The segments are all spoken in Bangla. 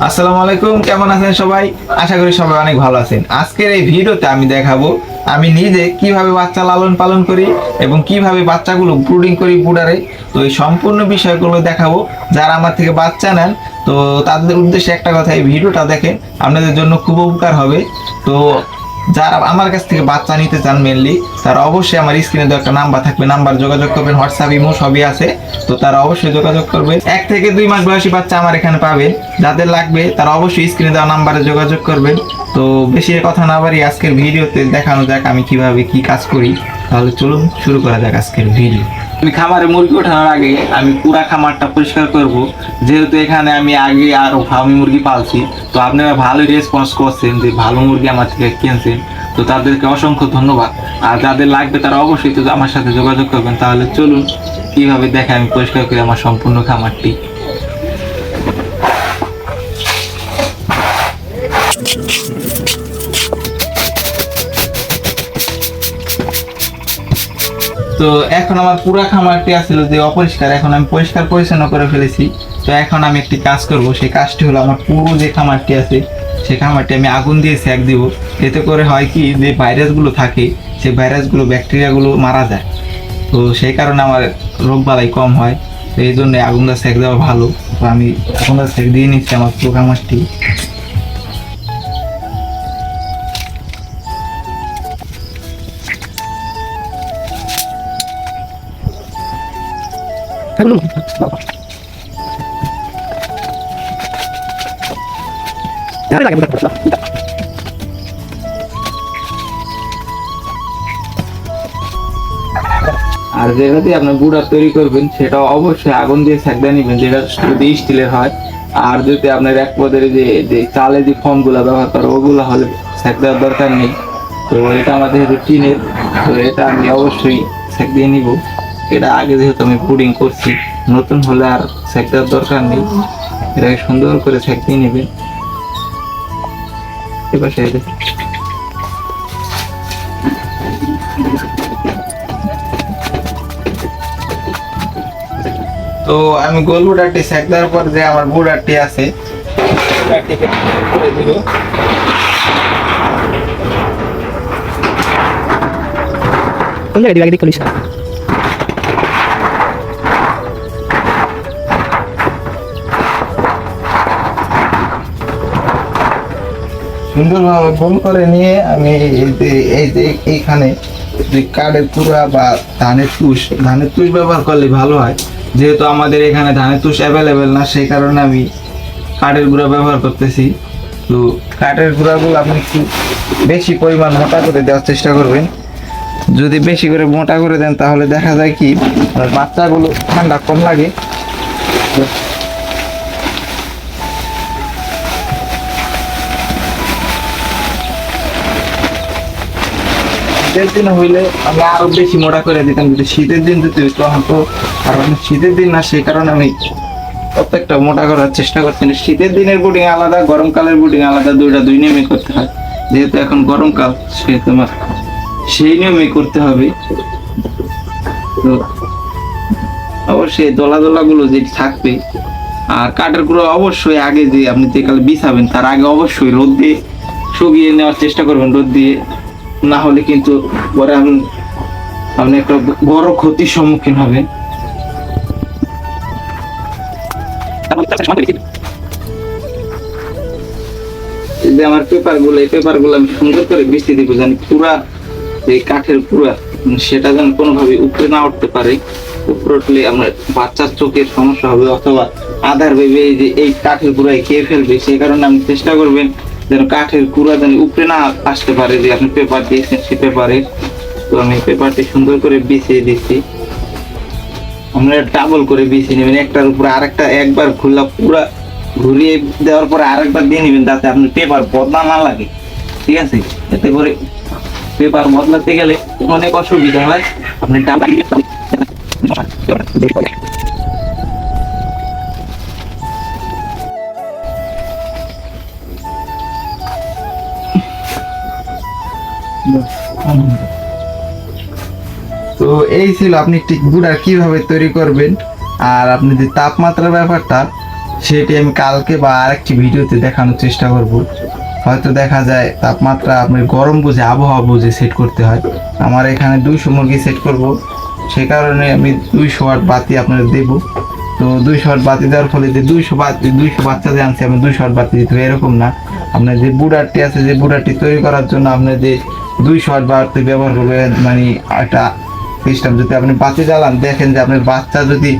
আসসালামু আলাইকুম, কেমন আছেন সবাই? আশা করি সবাই অনেক ভালো আছেন। আজকের এই ভিডিওতে আমি দেখাবো, আমি নিজে কীভাবে বাচ্চা লালন পালন করি এবং কীভাবে বাচ্চাগুলো ব্রুডিং করি বুডারে। তো এই সম্পূর্ণ বিষয়গুলো দেখাবো। যারা আমার থেকে বাচ্চা নেন, তো তাদের উদ্দেশ্যে একটা কথা, এই ভিডিওটা দেখেন, আপনাদের জন্য খুব উপকার হবে। তো যারা আমার কাছ থেকে বাচ্চা নিতে চান মেনলি তারা অবশ্যই আমার স্ক্রিনে তো একটা নাম্বার থাকবে। নাম্বার যোগাযোগ করবেন হোয়াটসঅ্যাপ ইমো সবই আছে। তো তারা অবশ্যই যোগাযোগ করবেন। এক থেকে দুই মাস বয়সী বাচ্চা আমার এখানে পাবেন। যাদের লাগবে, তারা অবশ্যই স্ক্রিনে দেওয়া নাম্বারে যোগাযোগ করবেন। তো বেশি কথা না বাড়ি আজকের ভিডিওতে দেখানো যাক আমি কীভাবে কি কাজ করি। তাহলে চলুন, শুরু করা যাক আজকের ভিডিও আমি খামারে মুরগি ওঠানোর আগে আমি পুরা খামারটা পরিষ্কার করব। যেহেতু এখানে আমি আগে আরও ফার্মি মুরগি পালছি, তো আপনারা ভালোই রেসপন্স করছেন যে ভালো মুরগি আমার থেকে কিনছেন। তো তাদেরকে অসংখ্য ধন্যবাদ। আর যাদের লাগবে তারা অবশ্যই তো আমার সাথে যোগাযোগ করবেন। তাহলে চলুন, কীভাবে দেখে আমি পরিষ্কার করি আমার সম্পূর্ণ খামারটি তো এখন আমার পুরা খামারটি আসছিল যে অপরিষ্কার, এখন আমি পরিষ্কার পরিচ্ছন্ন করে ফেলেছি। তো এখন আমি একটি কাজ করব, সেই কাজটি হলো আমার পুরো যে খামারটি আছে, সেই খামারটি আমি আগুন দিয়ে সেক দিব। এতে করে হয় কি, যে ভাইরাসগুলো থাকে, সেই ভাইরাসগুলো, ব্যাকটেরিয়াগুলো মারা যায়। তো সেই কারণে আমার রোগ বালাই কম হয়। তো এই জন্য আগুনটা সেক দেওয়া ভালো। তো আমি আগুনটা সেক দিয়ে নিচ্ছি আমার পুরো খামারটি। Dale la que puta cosa. আর যেটাতে তৈরি করবেন, সেটা অবশ্যই আগুন দিয়ে সেকদা নিবেন, যেটা যদি স্টিলের হয়। আর যদি আপনার এক পদের যে যে চালে যে ফর্মগুলো ব্যবহার করে, ওগুলো হলে সেক দেওয়ার দরকার নেই। তো এটা আমাদের টিনের তো এটা আমি অবশ্যই সেক দিয়ে নিব। এটা আগে যেহেতু আমি পুডিং করছি, নতুন হলে আর সেক দেওয়ার দরকার নেই। এটাকে সুন্দর করে সেক দিয়ে নেবেন। এবার সেই তো আমি গোল বুডারটি সেক দেওয়ার পর যে আমার বুডারটি আছে বুডারটিকে করে দিব কোন জায়গায় দিবি আগে সুন্দরভাবে গোল করে নিয়ে আমি এই যে এই যে এইখানে যে কাঠের কুড়া বা ধানের তুষ ধানের তুষ ব্যবহার করলে ভালো হয়। যেহেতু আমাদের এখানে ধানের তুষ অ্যাভেলেবেল না, সেই কারণে আমি কাঠের গুঁড়া ব্যবহার করতেছি। তো কাঠের গুঁড়াগুলো আপনি একটু বেশি পরিমাণ মোটা করে দেওয়ার চেষ্টা করবেন। যদি বেশি করে মোটা করে দেন, তাহলে দেখা যায় কি বাচ্চাগুলো ঠান্ডা কম লাগে। শীতের দিন হইলে আমি আরও বেশি মোটা করে দিতাম কিন্তু শীতের দিন যদি তখন তো আর মানে শীতের দিন না সেই কারণে আমি প্রত্যেকটা মোটা করার চেষ্টা করছি না। শীতের দিনের বুডিং আলাদা, গরমকালের বুডিং আলাদা, দুইটা দুই নিয়মে করতে হয়। যেহেতু এখন গরমকাল সেহেতু আমার সেই নিয়মে করতে হবে। তো অবশ্যই দলা দলা গুলো যে থাকবে, আর কাঠের গুঁড়ো অবশ্যই আগে যে আপনি যে কালে বিছাবেন, তার আগে অবশ্যই রোদ দিয়ে শুকিয়ে নেওয়ার চেষ্টা করবেন, রোদ দিয়ে। না হলে কিন্তু পরে আপনি আপনি একটা বড় ক্ষতির সম্মুখীন হবেন যে আমার পেপারগুলো এই পেপারগুলো আমি সুন্দর করে বৃষ্টি দিব জানি পুরা, এই কাঠের পুরা সেটা যেন কোনোভাবে উপরে না উঠতে পারে। উপরে উঠলে আমার বাচ্চার চোখের সমস্যা হবে অথবা আধার ভেবে যে এই কাঠের গুঁড়ায় খেয়ে ফেলবে সেই কারণে আপনি চেষ্টা করবেন যেন কাঠের গুঁড়া যেন উপরে না আসতে পারে যে আপনি পেপার দিয়েছেন সেই পেপারে তো আমি পেপারটি সুন্দর করে বিছিয়ে দিচ্ছি। আমরা ডাবল করে বিছিয়ে নেবেন। একটার উপরে আরেকটা একবার খুললা, পুরা ঘুরিয়ে দেওয়ার পরে আরেকবার দিয়ে নেবেন যাতে আপনি পেপার বদলা না লাগে। ঠিক আছে? এতে করে পেপার বদলাতে গেলে অনেক অসুবিধা হয়। আপনি ডাবল তো এই ছিল আপনি ঠিক গুড়া কীভাবে তৈরি করবেন, আর আপনি যে তাপমাত্রার ব্যাপারটা, সেটি আমি কালকে বা আরেকটি ভিডিওতে দেখানোর চেষ্টা করব। হয়তো দেখা যায় তাপমাত্রা আপনার গরম বুঝে, আবহাওয়া বুঝে সেট করতে হয়। আমার এখানে দুইশো মুরগি সেট করব। সে কারণে আমি দুইশো ওয়াট বাতি আপনাদের দেবো। তো দুইশো ওয়াট বাতি দেওয়ার ফলে যে দুইশো বাতি দুইশো বাচ্চা যে আনছি, আমি দুইশো ওয়াট বাতি দিতে এরকম না। আপনার যে বুডারটি আছে, যে বুডারটি তৈরি করার জন্য আপনার যে দুইশো ওয়াট বাতি ব্যবহার করবেন মানে একটা সিস্টেম যদি আপনি বাতি জ্বালান, দেখেন যে আপনার বাচ্চা যদি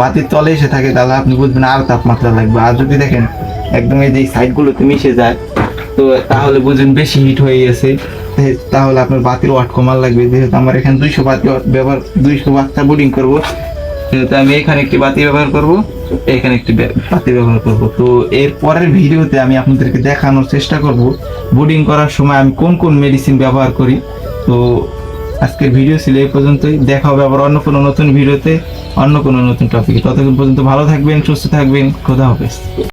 বাতির তলে এসে থাকে, তাহলে আপনি বুঝবেন আর তাপমাত্রা লাগবে। আর যদি দেখেন একদম এই যে সাইডগুলোতে মিশে যায়, তো তাহলে বুঝবেন বেশি হিট হয়ে গেছে। তাহলে আপনার বাতির ওয়াট কমার লাগবে। যেহেতু আমার এখানে দুইশো বাতি ব্যবহার দুইশো বাচ্চা বোর্ডিং করব সেহেতু আমি এখানে একটি বাতি ব্যবহার করব, এখানে একটি বাতি ব্যবহার করব। তো এর পরের ভিডিওতে আমি আপনাদেরকে দেখানোর চেষ্টা করব, বোর্ডিং করার সময় আমি কোন কোন মেডিসিন ব্যবহার করি। তো আজকের ভিডিও ছিল এই পর্যন্তই। দেখা হবে আবার অন্য কোনো নতুন ভিডিওতে, অন্য কোনো নতুন টপিকে ততক্ষণ পর্যন্ত ভালো থাকবেন, সুস্থ থাকবেন। খোদা হাফেজ।